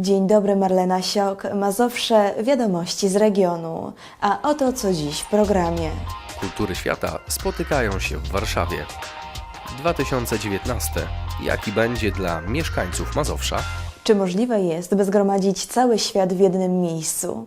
Dzień dobry, Marlena Siok, Mazowsze, wiadomości z regionu. A oto co dziś w programie. Kultury świata spotykają się w Warszawie. 2019. Jaki będzie dla mieszkańców Mazowsza? Czy możliwe jest, by zgromadzić cały świat w jednym miejscu?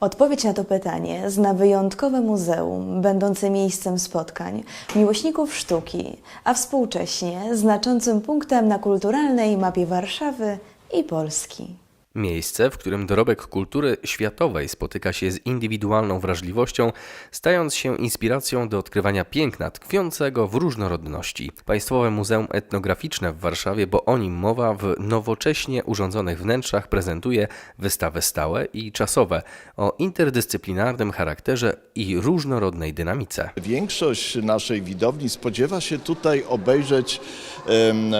Odpowiedź na to pytanie zna wyjątkowe muzeum, będące miejscem spotkań miłośników sztuki, a współcześnie znaczącym punktem na kulturalnej mapie Warszawy i Polski. Miejsce, w którym dorobek kultury światowej spotyka się z indywidualną wrażliwością, stając się inspiracją do odkrywania piękna tkwiącego w różnorodności. Państwowe Muzeum Etnograficzne w Warszawie, bo o nim mowa, w nowocześnie urządzonych wnętrzach prezentuje wystawy stałe i czasowe o interdyscyplinarnym charakterze i różnorodnej dynamice. Większość naszej widowni spodziewa się tutaj obejrzeć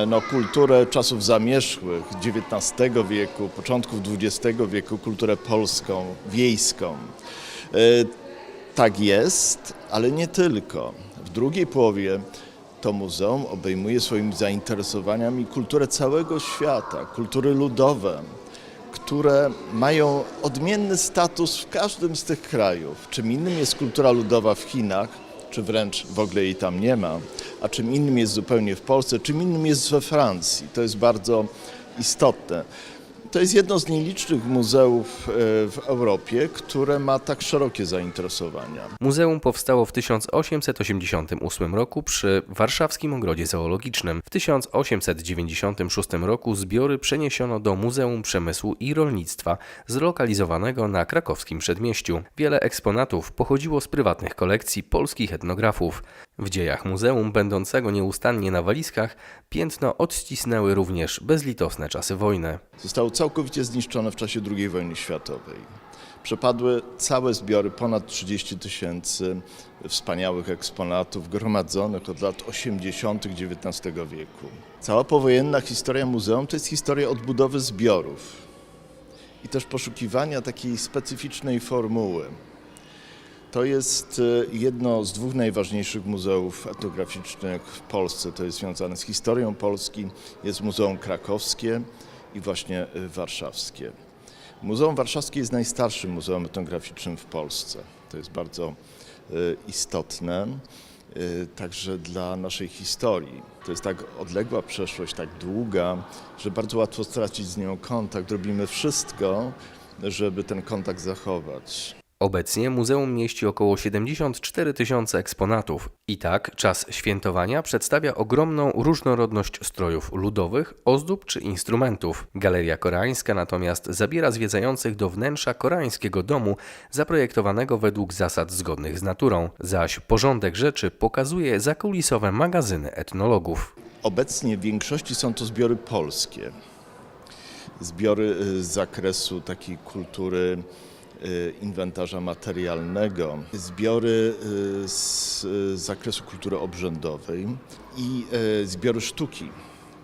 no, kulturę czasów zamierzchłych XIX wieku, początków XX wieku, kulturę polską, wiejską. E, Tak jest, ale nie tylko. W drugiej połowie to muzeum obejmuje swoimi zainteresowaniami kulturę całego świata, kultury ludowe, które mają odmienny status w każdym z tych krajów. Czym innym jest kultura ludowa w Chinach, czy wręcz w ogóle jej tam nie ma, a czym innym jest zupełnie w Polsce, czym innym jest we Francji. To jest bardzo istotne. To jest jedno z nielicznych muzeów e, w Europie, które ma tak szerokie zainteresowania. Muzeum powstało w 1888 roku przy Warszawskim Ogrodzie Zoologicznym. W 1896 roku zbiory przeniesiono do Muzeum Przemysłu i Rolnictwa, zlokalizowanego na krakowskim przedmieściu. Wiele eksponatów pochodziło z prywatnych kolekcji polskich etnografów. W dziejach muzeum, będącego nieustannie na walizkach, piętno odcisnęły również bezlitosne czasy wojny. Zostało całkowicie zniszczone w czasie II wojny światowej. Przepadły całe zbiory, ponad 30 tysięcy wspaniałych eksponatów gromadzonych od lat 80. XIX wieku. Cała powojenna historia muzeum to jest historia odbudowy zbiorów i też poszukiwania takiej specyficznej formuły. To jest e, jedno z dwóch najważniejszych muzeów etnograficznych w Polsce. To jest związane z historią Polski. Jest Muzeum Krakowskie i właśnie e, warszawskie. Muzeum Warszawskie jest najstarszym muzeum etnograficznym w Polsce. To jest bardzo e, istotne także dla naszej historii. To jest tak odległa przeszłość, tak długa, że bardzo łatwo stracić z nią kontakt. Robimy wszystko, żeby ten kontakt zachować. Obecnie muzeum mieści około 74 tysiące eksponatów. I tak czas świętowania przedstawia ogromną różnorodność strojów ludowych, ozdób czy instrumentów. Galeria Koreańska natomiast zabiera zwiedzających do wnętrza koreańskiego domu, zaprojektowanego według zasad zgodnych z naturą, zaś porządek rzeczy pokazuje zakulisowe magazyny etnologów. Obecnie w większości są to zbiory polskie. Zbiory y, z zakresu takiej kultury inwentarza materialnego, zbiory y, z y, zakresu kultury obrzędowej i y, zbiory sztuki.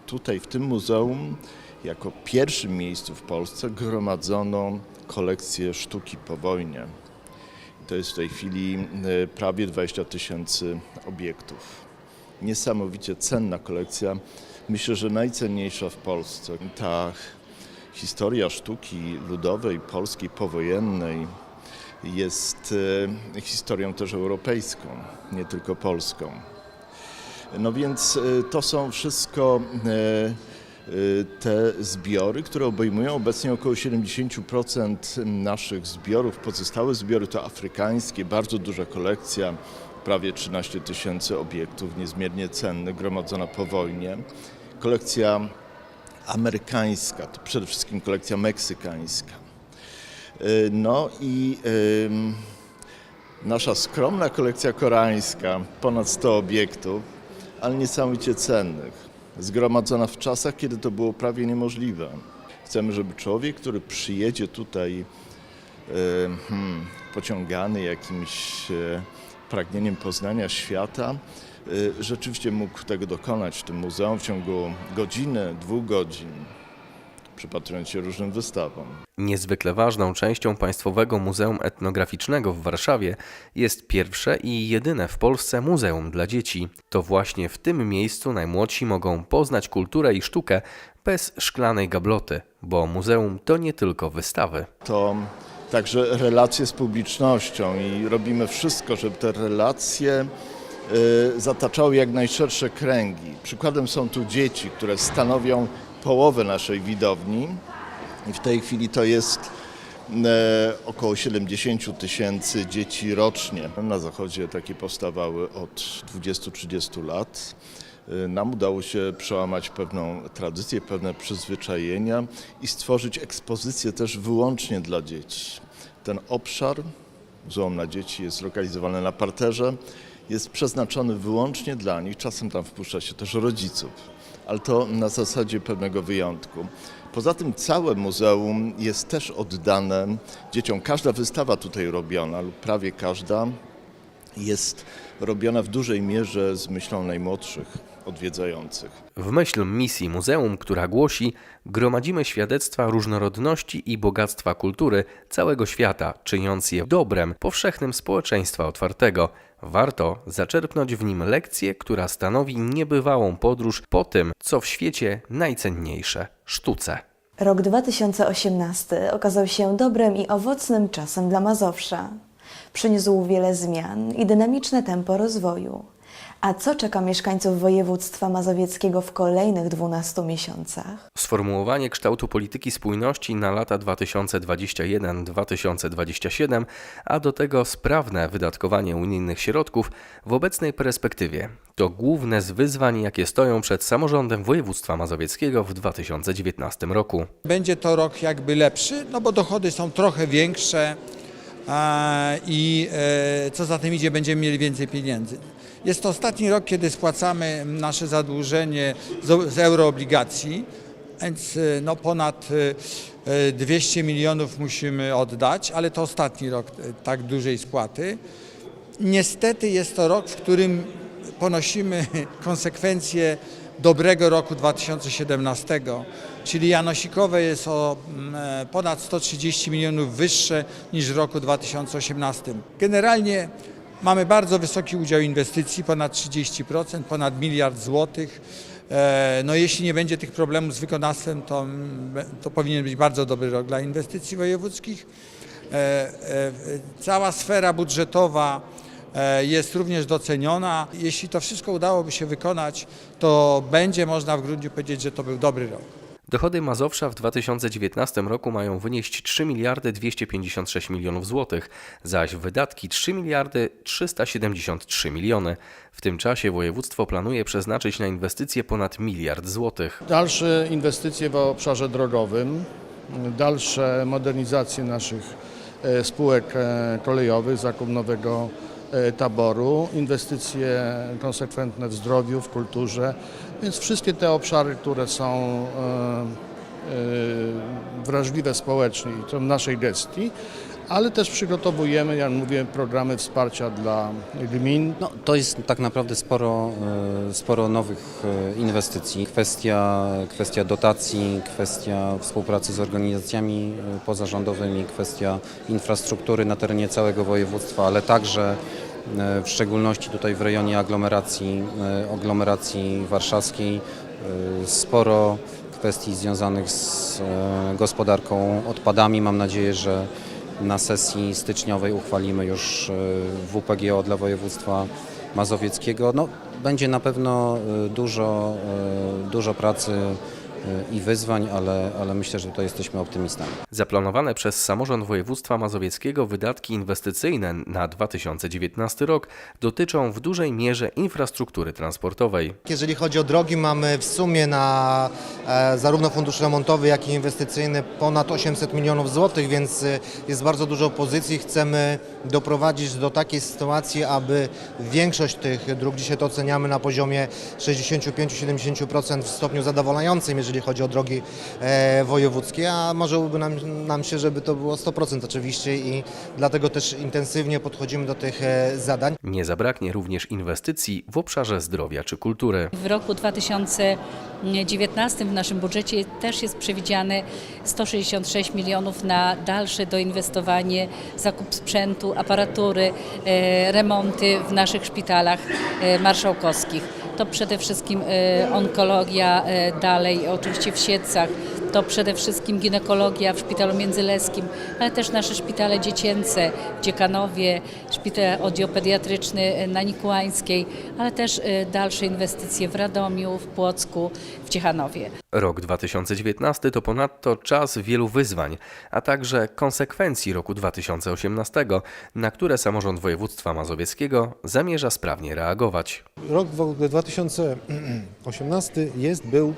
Tutaj w tym muzeum jako pierwszym miejscu w Polsce gromadzono kolekcję sztuki po wojnie. To jest w tej chwili y, prawie 20 tysięcy obiektów niesamowicie cenna kolekcja. Myślę, że najcenniejsza w Polsce. Ta historia sztuki ludowej, polskiej, powojennej jest e, historią też europejską, nie tylko polską. No więc e, to są wszystko e, te zbiory, które obejmują obecnie około 70% naszych zbiorów. Pozostałe zbiory to afrykańskie, bardzo duża kolekcja, prawie 13 tysięcy obiektów, niezmiernie cennych, gromadzona po wojnie. Kolekcja amerykańska, to przede wszystkim kolekcja meksykańska. E, No i nasza skromna kolekcja koreańska, ponad 100 obiektów, ale niesamowicie cennych, zgromadzona w czasach, kiedy to było prawie niemożliwe. Chcemy, żeby człowiek, który przyjedzie tutaj e, hmm, pociągany jakimś e, pragnieniem poznania świata, rzeczywiście mógł tego dokonać w tym muzeum w ciągu godziny, dwóch godzin, przypatrując się różnym wystawom. Niezwykle ważną częścią Państwowego Muzeum Etnograficznego w Warszawie jest pierwsze i jedyne w Polsce muzeum dla dzieci. To właśnie w tym miejscu najmłodsi mogą poznać kulturę i sztukę bez szklanej gabloty, bo muzeum to nie tylko wystawy. To także relacje z publicznością i robimy wszystko, żeby te relacje y, zataczały jak najszersze kręgi. Przykładem są tu dzieci, które stanowią połowę naszej widowni i w tej chwili to jest e, około 70 tysięcy dzieci rocznie. Na Zachodzie takie powstawały od 20-30 lat. Y, Nam udało się przełamać pewną tradycję, pewne przyzwyczajenia i stworzyć ekspozycję też wyłącznie dla dzieci. Ten obszar, Muzeum na Dzieci, jest zlokalizowany na parterze, jest przeznaczony wyłącznie dla nich. Czasem tam wpuszcza się też rodziców, ale to na zasadzie pewnego wyjątku. Poza tym całe muzeum jest też oddane dzieciom. Każda wystawa tutaj robiona, lub prawie każda, jest robiona w dużej mierze z myślą najmłodszych odwiedzających. W myśl misji muzeum, która głosi: Gromadzimy świadectwa różnorodności i bogactwa kultury całego świata, czyniąc je dobrem powszechnym społeczeństwa otwartego. Warto zaczerpnąć w nim lekcję, która stanowi niebywałą podróż po tym, co w świecie najcenniejsze sztuce. Rok 2018 okazał się dobrym i owocnym czasem dla Mazowsza. Przyniósł wiele zmian i dynamiczne tempo rozwoju. A co czeka mieszkańców województwa mazowieckiego w kolejnych 12 miesiącach? Sformułowanie kształtu polityki spójności na lata 2021-2027, a do tego sprawne wydatkowanie unijnych środków w obecnej perspektywie to główne z wyzwań, jakie stoją przed samorządem województwa mazowieckiego w 2019 roku. Będzie to rok jakby lepszy, no bo dochody są trochę większe i e, co za tym idzie, będziemy mieli więcej pieniędzy. Jest to ostatni rok, kiedy spłacamy nasze zadłużenie z, z euroobligacji, więc e, no ponad e, 200 milionów musimy oddać, ale to ostatni rok tak dużej spłaty. Niestety jest to rok, w którym ponosimy konsekwencje dobrego roku 2017, czyli Janosikowe jest o mm, e, ponad 130 milionów wyższe niż w roku 2018. Generalnie mamy bardzo wysoki udział inwestycji, ponad 30%, ponad miliard złotych. E, No jeśli nie będzie tych problemów z wykonawstwem, to, to powinien być bardzo dobry rok dla inwestycji wojewódzkich. E, e, Cała sfera budżetowa jest również doceniona. Jeśli to wszystko udałoby się wykonać, to będzie można w grudniu powiedzieć, że to był dobry rok. Dochody Mazowsza w 2019 roku mają wynieść 3 miliardy 256 milionów złotych, zaś wydatki 3 miliardy 373 miliony. W tym czasie województwo planuje przeznaczyć na inwestycje ponad miliard złotych. Dalsze inwestycje w obszarze drogowym, dalsze modernizacje naszych e, spółek e, kolejowych, zakup nowego e, taboru, inwestycje konsekwentne w zdrowiu, w kulturze, więc wszystkie te obszary, które są e, e, wrażliwe społecznie i są w naszej gestii, ale też przygotowujemy, jak mówię, programy wsparcia dla gmin, No, to jest tak naprawdę sporo, e, sporo nowych inwestycji. Kwestia, kwestia dotacji, kwestia współpracy z organizacjami pozarządowymi, kwestia infrastruktury na terenie całego województwa, ale także w szczególności tutaj w rejonie aglomeracji, e, aglomeracji warszawskiej e, sporo kwestii związanych z e, gospodarką odpadami. Mam nadzieję, że na sesji styczniowej uchwalimy już e, WPGO dla województwa mazowieckiego. No, będzie na pewno e, dużo, e, dużo pracy e, i wyzwań, ale, ale myślę, że tutaj jesteśmy optymistami. Zaplanowane przez samorząd województwa mazowieckiego wydatki inwestycyjne na 2019 rok dotyczą w dużej mierze infrastruktury transportowej. Jeżeli chodzi o drogi, mamy w sumie na e, zarówno fundusz remontowy, jak i inwestycyjny ponad 800 milionów złotych, więc e, jest bardzo dużo pozycji. Chcemy doprowadzić do takiej sytuacji, aby większość tych dróg, dzisiaj to oceniamy na poziomie 65-70% w stopniu zadowalającym, jeżeli chodzi o drogi e, wojewódzkie, a marzyłoby nam, nam się, żeby to było 100% oczywiście i dlatego też intensywnie podchodzimy do tych e, zadań. Nie zabraknie również inwestycji w obszarze zdrowia czy kultury. W roku 2019 w naszym budżecie też jest przewidziane 166 milionów na dalsze doinwestowanie, zakup sprzętu, aparatury, e, remonty w naszych szpitalach e, marszałkowskich. To przede wszystkim e, onkologia e, dalej, oczywiście w Siedcach, to przede wszystkim ginekologia w Szpitalu Międzyleskim, ale też nasze szpitale dziecięce w Dziekanowie, szpital oddział pediatryczny e, na Nikłańskiej, ale też e, dalsze inwestycje w Radomiu, w Płocku, w Ciechanowie. Rok 2019 to ponadto czas wielu wyzwań, a także konsekwencji roku 2018, na które samorząd województwa mazowieckiego zamierza sprawnie reagować. Rok w ogóle 2018 jest, był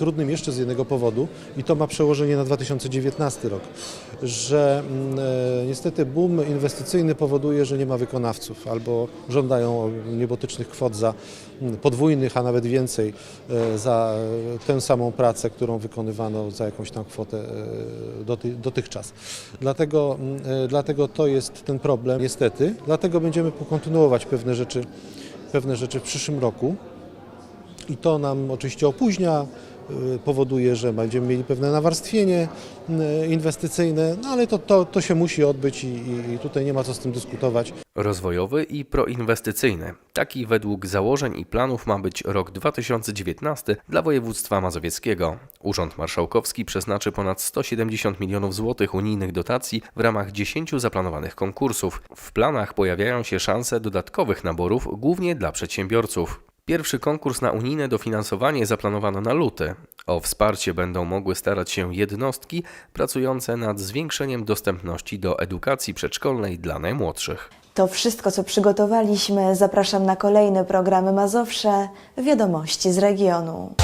trudnym jeszcze z jednego powodu i to ma przełożenie na 2019 rok, że mm, e, niestety boom inwestycyjny powoduje, że nie ma wykonawców albo żądają niebotycznych kwot za mm, podwójnych, a nawet więcej e, za tę samą pracę, którą wykonywano za jakąś tam kwotę e, doty, dotychczas. Dlatego, mm, dlatego to jest ten problem, niestety. Dlatego będziemy kontynuować pewne rzeczy, pewne rzeczy w przyszłym roku. I to nam oczywiście opóźnia, powoduje, że będziemy mieli pewne nawarstwienie y, inwestycyjne, no ale to, to, to się musi odbyć i- i tutaj nie ma co z tym dyskutować. Rozwojowy i proinwestycyjny. Taki według założeń i planów ma być rok 2019 dla województwa mazowieckiego. Urząd Marszałkowski przeznaczy ponad 170 milionów złotych unijnych dotacji w ramach 10 zaplanowanych konkursów. W planach pojawiają się szanse dodatkowych naborów, głównie dla przedsiębiorców. Pierwszy konkurs na unijne dofinansowanie zaplanowano na luty. O wsparcie będą mogły starać się jednostki pracujące nad zwiększeniem dostępności do edukacji przedszkolnej dla najmłodszych. To wszystko, co przygotowaliśmy. Zapraszam na kolejne programy Mazowsze, wiadomości z regionu.